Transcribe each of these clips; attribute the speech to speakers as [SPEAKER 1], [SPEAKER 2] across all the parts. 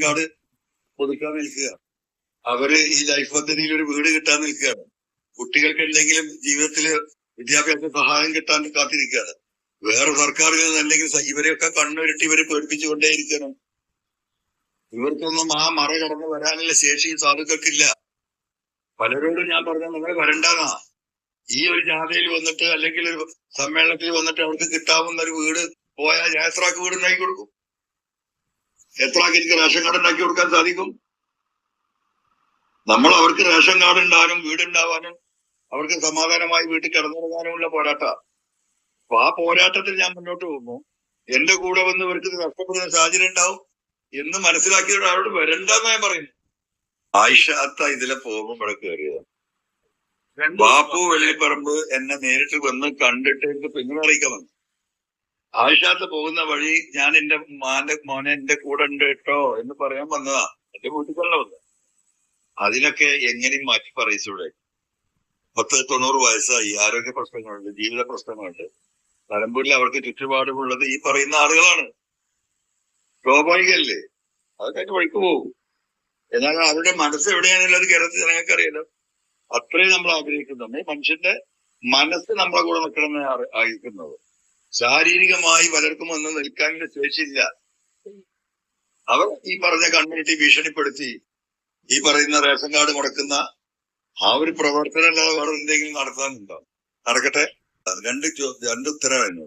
[SPEAKER 1] Card പുതുക്കാൻ നിൽക്കുക അവർ ഈ ലൈഫ് പദ്ധതിയിൽ ഒരു വീട് കിട്ടാൻ നിൽക്കുകയാണ്. കുട്ടികൾക്ക് എന്തെങ്കിലും ജീവിതത്തിൽ വിദ്യാഭ്യാസ സഹായം കിട്ടാൻ കാത്തിരിക്കുകയാണ്. വേറെ സർക്കാരുകൾ അല്ലെങ്കിൽ ഇവരെയൊക്കെ കണ്ണുരുട്ടി ഇവരെ പേടിപ്പിച്ചുകൊണ്ടേയിരിക്കണം ഇവർക്കൊന്നും ആ മറ കടന്ന് വരാനുള്ള ശേഷി സാധുക്കൾക്കില്ല. പലരോടും ഞാൻ പറഞ്ഞ നിങ്ങൾ വരണ്ടാന്നാ. ഈ ഒരു ജാഥയിൽ വന്നിട്ട് അല്ലെങ്കിൽ ഒരു സമ്മേളനത്തിൽ വന്നിട്ട് അവർക്ക് കിട്ടാവുന്ന ഒരു വീട് പോയാൽ എത്ര വീട് ഉണ്ടാക്കി കൊടുക്കും. എത്ര ആൾക്ക് എനിക്ക് റേഷൻ കാർഡ് ഉണ്ടാക്കി കൊടുക്കാൻ സാധിക്കും? നമ്മൾ അവർക്ക് റേഷൻ കാർഡ് ഉണ്ടാകാനും വീടുണ്ടാവാനും അവർക്ക് സമാധാനമായി വീട്ടിൽ കിടന്നുറങ്ങാനുമുള്ള പോരാട്ട. അപ്പൊ ആ പോരാട്ടത്തിൽ ഞാൻ മുന്നോട്ട് പോകുന്നു. എന്റെ കൂടെ വന്ന് ഇവർക്ക് നഷ്ടപ്പെടുന്ന സാഹചര്യം ഉണ്ടാവും എന്ന് മനസ്സിലാക്കിയിട്ട് അവരോട് വരണ്ടെന്ന് ഞാൻ പറയുന്നു. ആയിഷാത്ത ഇതിലെ പോകുമ്പോൾ ഇവിടെ കയറിയത് ബാപ്പു വെള്ളിപ്പറമ്പ് എന്നെ നേരിട്ട് വന്ന് കണ്ടിട്ട് എനിക്ക് പിന്തുണ അറിയിക്കാൻ വന്നു. ആയിഷാത്ത് പോകുന്ന വഴി ഞാൻ എന്റെ മാന്റെ മോനെ എന്റെ കൂടെ ഉണ്ട് കേട്ടോ എന്ന് പറയാൻ വന്നതാ. എന്റെ വന്നത്. അതിനൊക്കെ എങ്ങനെയും മാറ്റി പറയിച്ചൂടെ പത്ത് തൊണ്ണൂറ് വയസ്സായി. ആരോഗ്യ പ്രശ്നങ്ങളുണ്ട് ജീവിത പ്രശ്നങ്ങളുണ്ട്. നിലമ്പൂരിൽ അവർക്ക് ചുറ്റുപാടുമുള്ളത് ഈ പറയുന്ന ആളുകളാണ്. സ്വാഭാവികല്ലേ? അതൊക്കെ വഴിക്ക് പോകും. എന്നാൽ അവരുടെ മനസ്സ് എവിടെയാണുള്ളത് കേരളത്തിൽ ജനങ്ങൾക്ക് അറിയാലോ അത്രയും നമ്മൾ ആഗ്രഹിക്കുന്നുണ്ട്. മനുഷ്യന്റെ മനസ്സ് നമ്മളെ കൂടെ നിൽക്കണമെന്ന് ആഗ്രഹിക്കുന്നത്. ശാരീരികമായി പലർക്കും വന്ന് നിൽക്കാനുള്ള ശേഷിയില്ല. അവർ ഈ പറഞ്ഞ കമ്മ്യൂണിറ്റി ഭീഷണിപ്പെടുത്തി ഈ പറയുന്ന റേഷൻ കാർഡ് മുടക്കുന്ന ആ ഒരു പ്രവർത്തനം അല്ലാതെ വേറെ എന്തെങ്കിലും നടത്താനുണ്ടോ? നടക്കട്ടെ. രണ്ട് രണ്ട് ഉത്തരവായിരുന്നു.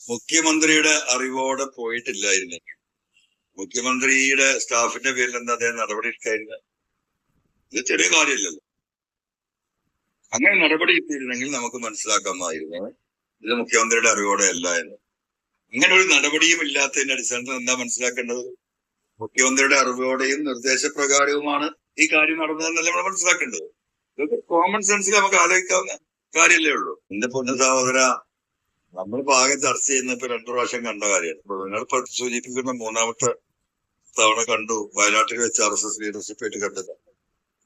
[SPEAKER 1] മുഖ്യമന്ത്രിയുടെ അറിവോടെ പോയിട്ടില്ലായിരുന്നെങ്കിൽ മുഖ്യമന്ത്രിയുടെ സ്റ്റാഫിന്റെ പേരിൽ എന്താ അദ്ദേഹം നടപടി എടുക്കായിരുന്നു? ഇത് ചെറിയ കാര്യമില്ലല്ലോ. അങ്ങനെ നടപടി എടുത്തിരുന്നെങ്കിൽ നമുക്ക് മനസ്സിലാക്കാമായിരുന്നു. ഇത് മുഖ്യമന്ത്രിയുടെ അറിവോടെ അല്ല എന്ന്. ഇങ്ങനെ ഒരു നടപടിയും ഇല്ലാത്തതിന്റെ അടിസ്ഥാനത്തിൽ എന്താ മനസ്സിലാക്കേണ്ടത്? മുഖ്യമന്ത്രിയുടെ അറിവോടെയും നിർദ്ദേശപ്രകാരവുമാണ് ഈ കാര്യം നടന്നതെന്നല്ല നമ്മൾ മനസ്സിലാക്കേണ്ടത്? ഇതൊക്കെ കോമൺ സെൻസിൽ നമുക്ക് ആലോചിക്കാവുന്ന കാര്യമല്ലേ ഉള്ളൂ. എന്റെ പൊന്നു സഹോദര നമ്മൾ ആകെ ചർച്ച ചെയ്യുന്ന ഇപ്പൊ രണ്ടു പ്രാവശ്യം കണ്ട കാര്യമാണ്. നിങ്ങളിപ്പോ സൂചിപ്പിക്കുന്ന മൂന്നാമത്തെ തവണ കണ്ടു. വയനാട്ടിൽ വെച്ച് ആർ എസ് എസ് ലീഡർഷിപ്പ് ആയിട്ട് കണ്ടത്.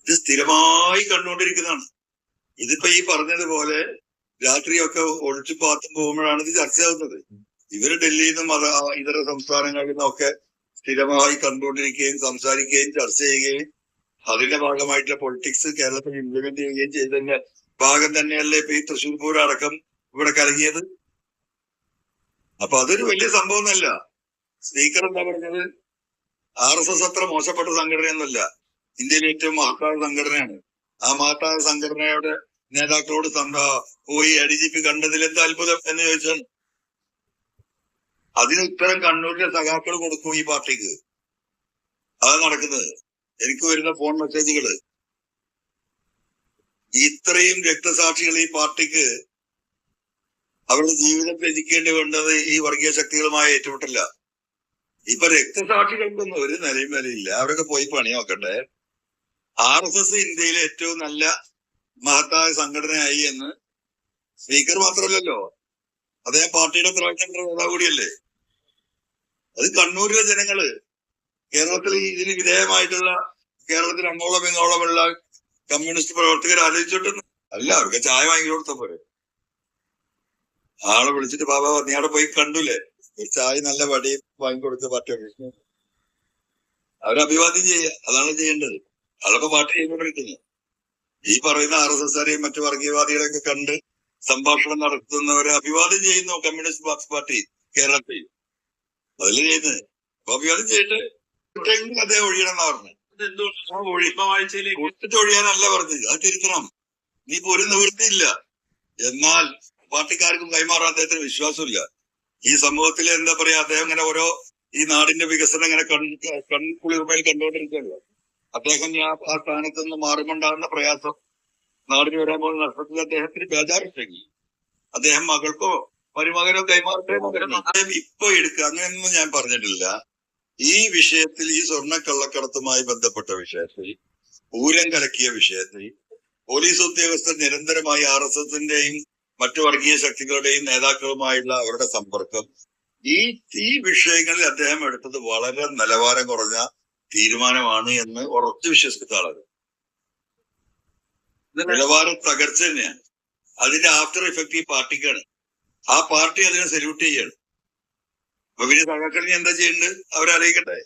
[SPEAKER 1] ഇത് സ്ഥിരമായി കണ്ടുകൊണ്ടിരിക്കുന്നതാണ്. ഇതിപ്പോ ഈ പറഞ്ഞതുപോലെ രാത്രിയൊക്കെ ഒളിച്ചു പാത്തും പോകുമ്പോഴാണ് ഇത് ചർച്ചയാവുന്നത് ഇവർ ഡൽഹിയിൽ നിന്നും അത് ഇതര സംസ്ഥാനങ്ങളിൽ നിന്നൊക്കെ സ്ഥിരമായി കണ്ടുകൊണ്ടിരിക്കുകയും സംസാരിക്കുകയും ചർച്ച ചെയ്യുകയും അതിന്റെ ഭാഗമായിട്ടുള്ള പൊളിറ്റിക്സ് കേരളത്തിൽ ഇംപ്ലിമെന്റ് ചെയ്യുകയും ചെയ്തതിന്റെ ഭാഗം തന്നെയല്ലേ ഇപ്പൊ ഈ തൃശ്ശൂർ പൂരം അടക്കം ഇവിടെ കലങ്ങിയത്? അപ്പൊ അതൊരു വലിയ സംഭവമൊന്നുമല്ല സ്പീക്കർ എന്താ പറഞ്ഞത്? ആർ എസ് എസ് അത്ര മോശപ്പെട്ട സംഘടനയൊന്നുമല്ല. ഇന്ത്യയിലെ ഏറ്റവും മഹത്തായ സംഘടനയാണ്. ആ മഹത്തായ സംഘടനയുടെ നേതാക്കളോട് പോയി എ ഡി ജി പി കണ്ടതിൽ എന്ത് അത്ഭുതം? എന്ന് ചോദിച്ചാൽ അതിന് ഉത്തരം കണ്ണൂരിലെ സഖാക്കൾ കൊടുക്കും ഈ പാർട്ടിക്ക്. അതാണ് നടക്കുന്നത്. എനിക്ക് വരുന്ന ഫോൺ മെസ്സേജുകൾ. ഇത്രയും രക്തസാക്ഷികൾ ഈ പാർട്ടിക്ക് അവരുടെ ജീവിതം രചിക്കേണ്ടി വേണ്ടത് ഈ വർഗീയ ശക്തികളുമായി ഏറ്റുമുട്ടില്ല ഇപ്പൊ രക്തസാക്ഷികൾക്കൊന്നും ഒരു നിലയും വിലയില്ല. അവരൊക്കെ പോയി പണി നോക്കട്ടെ ആർ എസ് എസ് ഇന്ത്യയിലെ ഏറ്റവും നല്ല മഹത്തായ സംഘടനയായി എന്ന് സ്പീക്കർ മാത്രമല്ലല്ലോ. അദ്ദേഹം പാർട്ടിയുടെ പ്രവർത്തന നേതാവ് കൂടിയല്ലേ? അത് കണ്ണൂരിലെ ജനങ്ങൾ. കേരളത്തിൽ ഇതിന് വിധേയമായിട്ടുള്ള കേരളത്തിൽ അങ്ങോളം ഇങ്ങോളമുള്ള കമ്മ്യൂണിസ്റ്റ് പ്രവർത്തകർ ആലോചിച്ചിട്ടുണ്ട്. അല്ല അവർക്ക് ചായ വാങ്ങി കൊടുത്ത ആളെ വിളിച്ചിട്ട് ബാബാ നീ അവിടെ പോയി കണ്ടുല്ലേ ഒരു ചായ നല്ല വടിയും കൊടുത്ത പാർട്ടി അവരെ അഭിവാദ്യം ചെയ്യുക. അതാണ് ചെയ്യേണ്ടത്. അതൊക്കെ പാർട്ടി ചെയ്തുകൊണ്ടിരിക്കുന്നത് ഈ പറയുന്ന ആർ എസ് എസ്കാരെയും മറ്റു വർഗീയവാദികളെയൊക്കെ കണ്ട് സംഭാഷണം നടത്തുന്നവരെ അഭിവാദ്യം ചെയ്യുന്നു കമ്മ്യൂണിസ്റ്റ് പാർട്ടി കേരളത്തിൽ. അതിൽ ചെയ്യുന്നത്? അപ്പൊ അഭിവാദ്യം ചെയ്തിട്ട് എവിടെയെങ്കിലും അദ്ദേഹം ഒഴിയണം എന്നാ പറഞ്ഞത്. ആ ഒഴി
[SPEAKER 2] ആഴ്ചയിലേക്ക്
[SPEAKER 1] കൊടുത്തിട്ട് ഒഴിയാനല്ല പറഞ്ഞത്. അത് തിരുത്തണം. ഇനിയിപ്പോ ഒരു നിവൃത്തിയില്ല. എന്നാൽ പാർട്ടിക്കാർക്കും കൈമാറാൻ അദ്ദേഹത്തിന് വിശ്വാസമില്ല. ഈ സമൂഹത്തിൽ എന്താ പറയാ അദ്ദേഹം ഇങ്ങനെ ഓരോ ഈ നാടിന്റെ വികസനം ഇങ്ങനെ കൺ കൺകുളിർമയിൽ കണ്ടുകൊണ്ടിരിക്കുകയല്ലോ അദ്ദേഹം ആ ആ സ്ഥാനത്ത് നിന്ന് മാറുമുണ്ടാകുന്ന പ്രയാസം നാടിന് വരാൻ പോകുന്ന നഷ്ടത്തിൽ അദ്ദേഹത്തിന് ബേജാറുണ്ടെങ്കിൽ അദ്ദേഹം മകൾക്കോ മരുമകനോ കൈമാറട്ടെ ഇപ്പൊ എടുക്കുക അങ്ങനെയൊന്നും ഞാൻ പറഞ്ഞിട്ടില്ല. ഈ വിഷയത്തിൽ ഈ സ്വർണ കള്ളക്കടത്തുമായി ബന്ധപ്പെട്ട വിഷയത്തിൽ പൂരം കലക്കിയ വിഷയത്തിൽ പോലീസ് ഉദ്യോഗസ്ഥർ നിരന്തരമായി ആർ എസ് എസിന്റെയും മറ്റു വർഗീയ ശക്തികളുടെയും നേതാക്കളുമായുള്ള അവരുടെ സമ്പർക്കം ഈ ഈ വിഷയങ്ങളിൽ അദ്ദേഹം എടുത്തത് വളരെ നിലവാരം കുറഞ്ഞ തീരുമാനമാണ് എന്ന് ഉറച്ചു വിശ്വസിക്കുന്ന ആളാണ് നിലവാരം തകർച്ച തന്നെയാണ്. അതിന്റെ ആഫ്റ്റർ ഇഫക്റ്റ് ഈ പാർട്ടിക്കാണ്. ആ പാർട്ടി അതിനെ സല്യൂട്ട് ചെയ്യാണ്. അപ്പൊ പിന്നെ സഖാക്കളിന് എന്താ ചെയ്യേണ്ടത് അവരറിയിക്കട്ടെ